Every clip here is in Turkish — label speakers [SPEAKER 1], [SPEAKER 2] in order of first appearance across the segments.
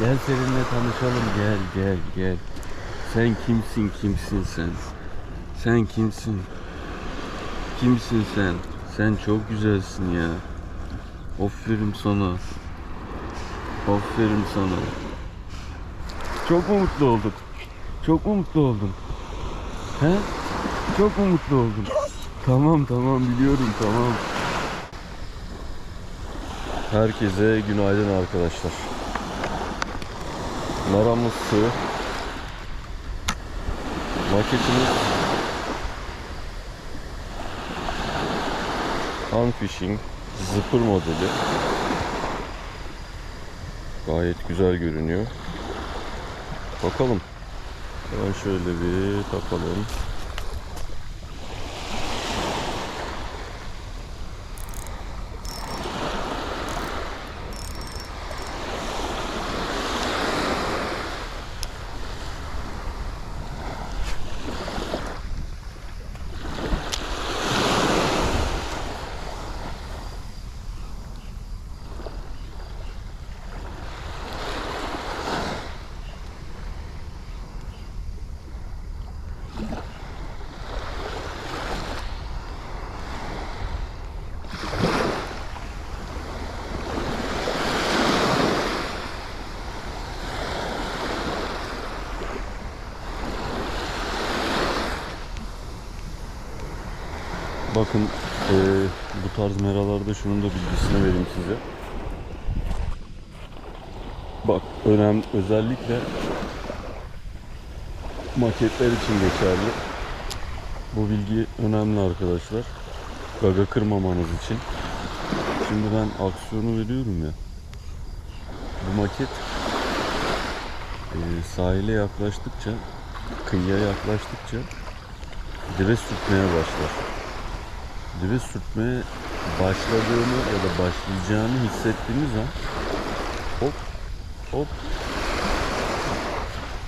[SPEAKER 1] Gel seninle tanışalım gel gel gel. Sen kimsin kimsin sen? Sen kimsin? Kimsin sen? Sen çok güzelsin ya. Aferin sana. Aferin sana. Çok mu mutlu oldun? Çok mu mutlu oldun? He? Çok mu mutlu oldun? Tamam tamam biliyorum tamam. Herkese günaydın arkadaşlar. Naramız sığ. Maketimiz Unfishing Zipper modeli. Gayet güzel görünüyor. Bakalım. Hemen şöyle bir takalım. Bakın eee, bu tarz meralarda şunun da bilgisini vereyim size. Bak önemli özellikle maketler için geçerli. Bu bilgi önemli arkadaşlar. Gaga kırmamanız için. Şimdi ben aksiyonu veriyorum ya. Bu maket eee, sahile yaklaştıkça, kıyıya yaklaştıkça dibe sürtmeye başlar dibe sürtmeye başladığını ya da başlayacağını hissettiğimiz an hop hop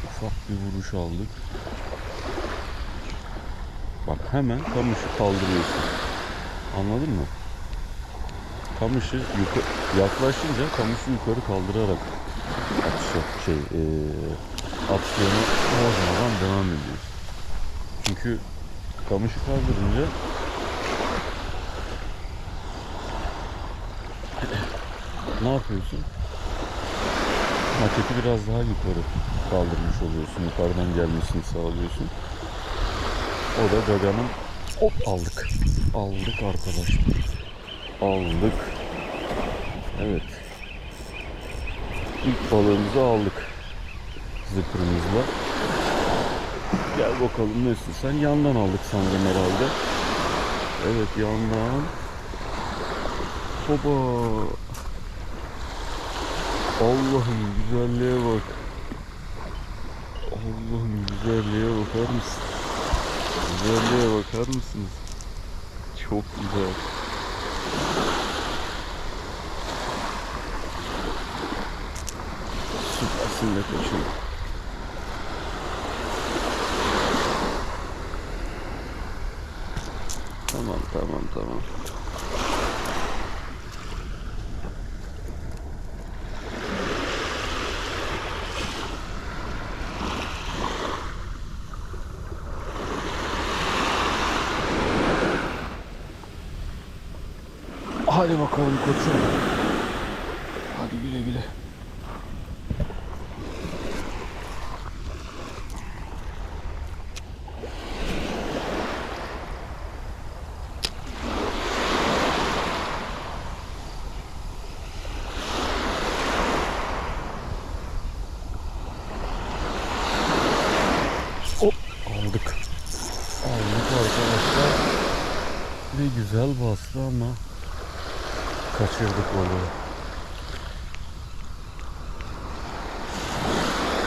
[SPEAKER 1] ufak bir vuruş aldık. Bak hemen kamışı kaldırıyorsun. Anladın mı? Kamışı yukarı, yaklaşınca kamışı yukarı kaldırarak atışa şey eee atışlarına bozmadan devam ediyorsun. Çünkü kamışı kaldırınca ne yapıyorsun? Maketi biraz daha yukarı kaldırmış oluyorsun. Yukarıdan gelmesini sağlıyorsun. O da gaganın hop aldık. Aldık arkadaşlar. Aldık. Evet. İlk balığımızı aldık. Zıpırımızla. Gel bakalım nesin? Sen yandan aldık sanırım herhalde. Evet yandan. Hoba. Allah'ım güzelliğe bak. Allah'ım güzelliğe bakar mısın? Güzelliğe bakar mısınız? Çok güzel. Süpersin be koçum. Tamam tamam tamam. Hadi bakalım koçum. Hadi güle güle. Aldık. Aldık arkadaşlar. Ne güzel bastı ama kaçırdık balığı.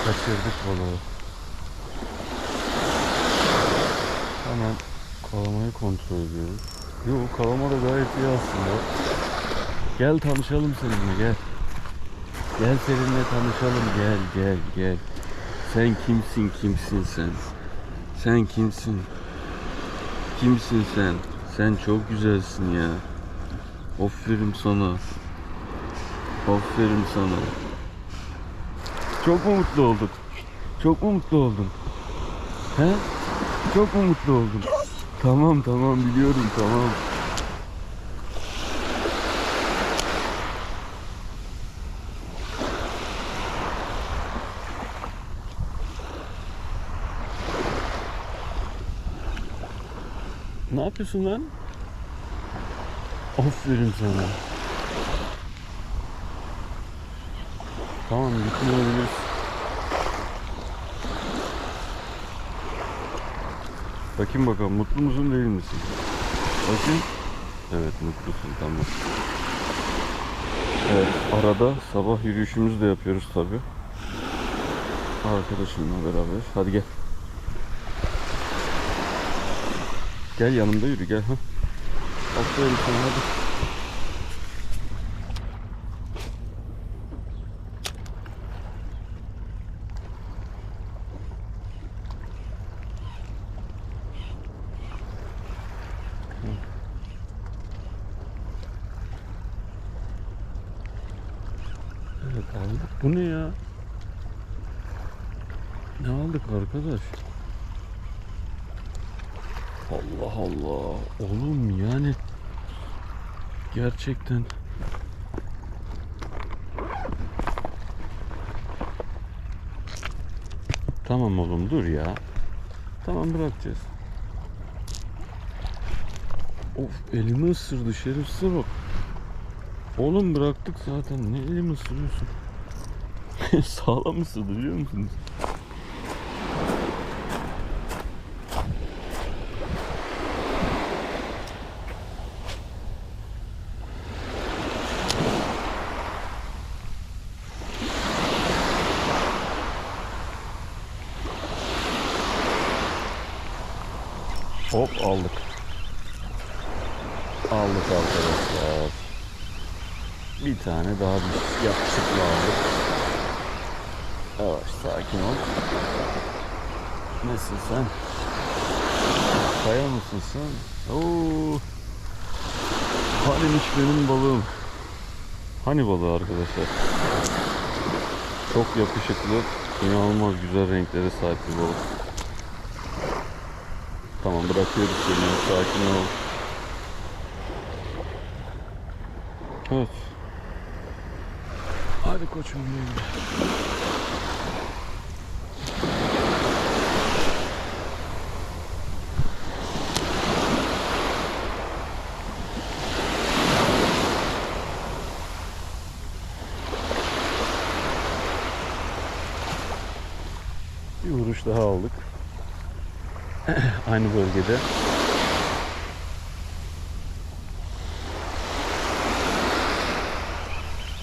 [SPEAKER 1] Kaçırdık balığı. Hemen kalamayı kontrol ediyoruz. Yok kalama da gayet iyi aslında. Gel tanışalım seninle gel. Gel seninle tanışalım gel gel gel. Sen kimsin kimsin sen? Sen kimsin? Kimsin sen? Sen çok güzelsin ya. Aferin sana. Aferin sana. Çok mu mutlu oldun? Çok mu mutlu oldun? He? Çok mu mutlu oldun? Tamam tamam biliyorum tamam. Ne yapıyorsun lan? Aferin sana. Tamam gitmeyebiliriz. Bakayım bakalım mutlu musun değil misin? Bakayım. Evet mutlusun tamam. Evet arada sabah yürüyüşümüzü de yapıyoruz tabi. Arkadaşımla beraber. Hadi gel. Gel yanımda yürü gel. Ha. Aferin sana hadi. Aldık. Bu ne ya? Ne aldık arkadaş? Allah Allah. Oğlum yani gerçekten Tamam oğlum dur ya. Tamam bırakacağız. Of elimi ısırdı şerefsize bak. Oğlum bıraktık zaten. Ne elimi ısırıyorsun? Sağlam ısırdı biliyor musunuz? Hop aldık. Aldık arkadaşlar. Bir tane daha bir yakışıklı aldık. Yavaş sakin ol. Nesin sen? Kaya mısın sen? Oo. Hanimiş benim balığım. Hani balığı arkadaşlar. Çok yakışıklı, inanılmaz güzel renklere sahip bir balık. Tamam bırakıyoruz seni. Sakin ol. Evet. Hadi koçum benim. Bir vuruş daha aldık. Aynı bölgede.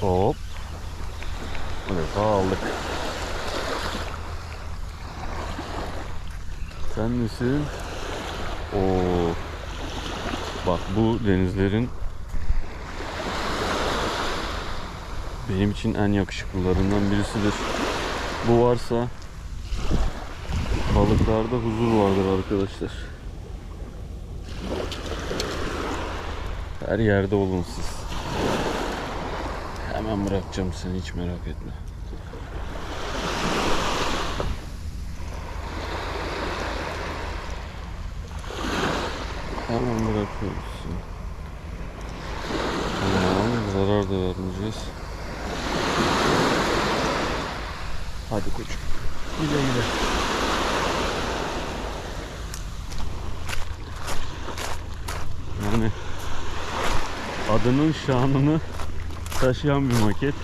[SPEAKER 1] Hop. Evet aldık. Sen nesin? Oo. Bak bu denizlerin benim için en yakışıklılarından birisidir. Bu varsa balıklarda huzur vardır arkadaşlar. Her yerde olun siz. Hemen bırakacağım seni hiç merak etme. Hemen bırakıyoruz seni. Tamam, zarar da vermeyeceğiz. Hadi koçum. Güle güle. Yani adının şanını taşıyan bir maket.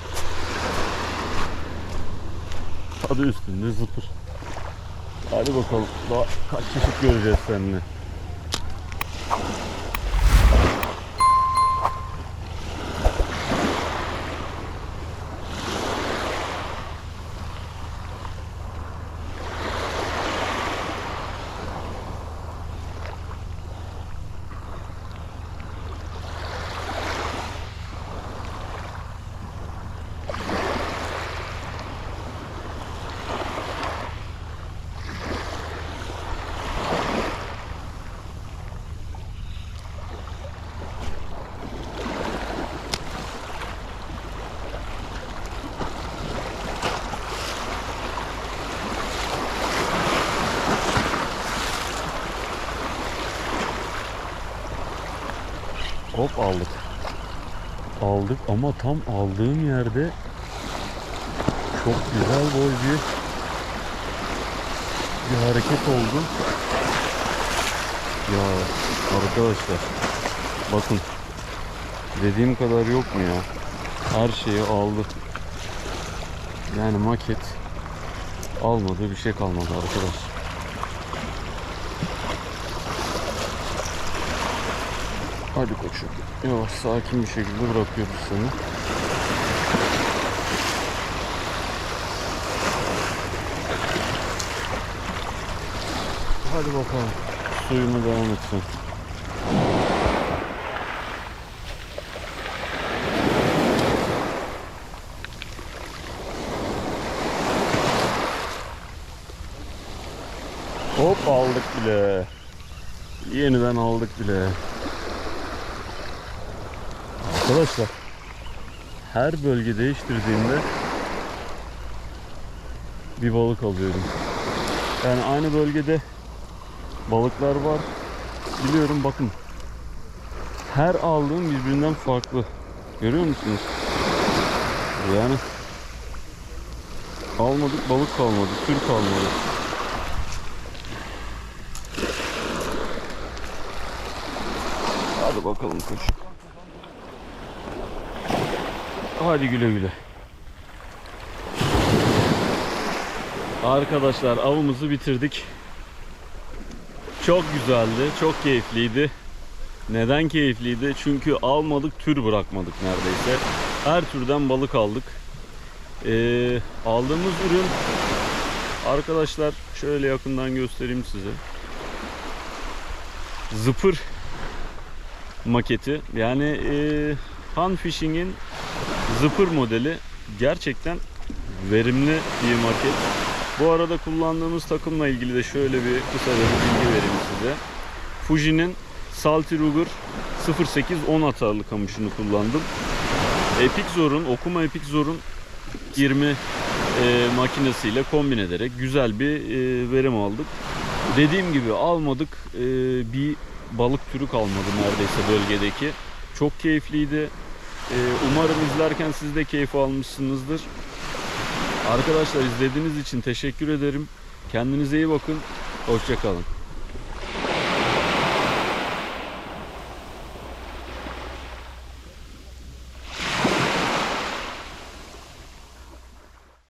[SPEAKER 1] Adı üstünde zıpır. Hadi bakalım daha kaç çeşit göreceğiz seninle. Hop aldık. Aldık ama tam aldığım yerde çok güzel boy bir bir hareket oldu. Ya arkadaşlar bakın dediğim kadar yok mu ya? Her şeyi aldı. Yani maket almadığı bir şey kalmadı arkadaş. Hadi koçum. Yavaş sakin bir şekilde bırakıyoruz seni. Hadi bakalım. Suyuna devam etsin. Hop aldık bile. Yeniden aldık bile. Arkadaşlar her bölge değiştirdiğimde bir balık alıyorum. Yani aynı bölgede balıklar var. Biliyorum bakın. Her aldığım birbirinden farklı. Görüyor musunuz? Yani almadık balık kalmadı, tür kalmadı. Hadi bakalım koş. Hadi güle güle. Arkadaşlar avımızı bitirdik. Çok güzeldi, çok keyifliydi. Neden keyifliydi? Çünkü almadık, tür bırakmadık neredeyse. Her türden balık aldık. Ee, aldığımız ürün arkadaşlar şöyle yakından göstereyim size. Zıpır maketi. Yani e, Han Fishing'in zıpır modeli gerçekten verimli bir maket. Bu arada kullandığımız takımla ilgili de şöyle bir kısa bir bilgi vereyim size. Fuji'nin Salty Ruger 08-10 atarlı kamışını kullandım. Epic Zor'un, Okuma Epic Zor'un 20 e, makinesiyle kombin ederek güzel bir e, verim aldık. Dediğim gibi almadık e, bir balık türü kalmadı neredeyse bölgedeki. Çok keyifliydi. E, umarım izlerken siz de keyif almışsınızdır. Arkadaşlar izlediğiniz için teşekkür ederim. Kendinize iyi bakın. Hoşçakalın.